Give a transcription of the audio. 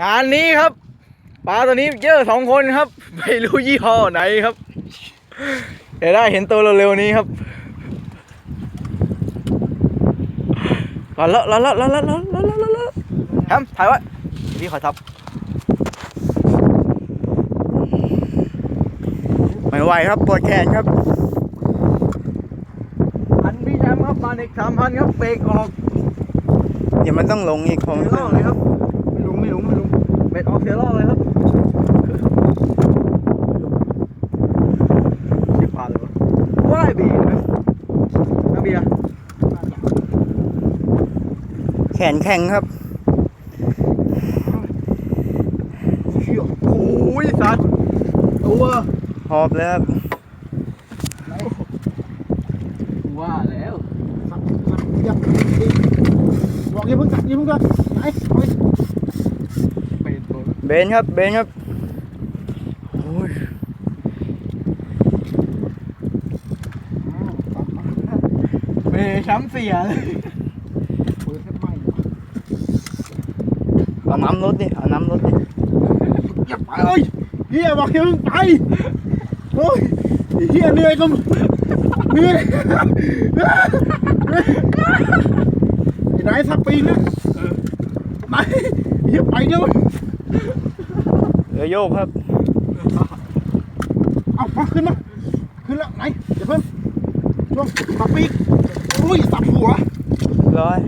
งานนี้ครับปลาตัวนี้เยอะสองคนครับ ไม่รู้ยี่ห้อไหนครับเดี๋ยวได้เห็นตัวเร็วๆนี้ครับรอแล้วรอแล้วรอแล้วรอแล้วรอแล้วรอแล้วแฮมถ่ายไว้พี่ขอทับไม่ไหวครับปวดแขนครับพันพี่แชมป์ครับปลาเด็กสามพันครับเบรกออกเดี๋ยวมันต้องลงอีกคงเสียรอบเลยครับ ไม่ลุงไม่ลุงไม่ลุงเบ็ดออกเสียรอบเลยครับสิบพันเลยวะว่ายบีไหมน้ำเบียร์ แขนแข็งครับเชี่ยโอ้ยสัตว์ตัวหอบเลยครับว่าแล้วอย่าบอกอย่าเพิ่งจับอย่าเพิ่งจับไหนเอาไปเป็นตัวเบนครับ เบนครับโอ้ยเบช้ำเสียเลย เปิดให้ไหม้ เอา น้ำรถดิ เอาน้ำรถดิ อย่าไปเอ้ยเฮียบอกอย่าเพิ่งไปโอ้ยไอ้เฮียเหนื่อยก็เหนื่อยไอ้นายสักปีนะนายเฮียไปเดี๋ยวเรือโยกครับ เอามาขึ้นมาขึ้นแล้วไหนอย่าเพิ่งช่วงสับปีกอุ้ยสับหัวร้อย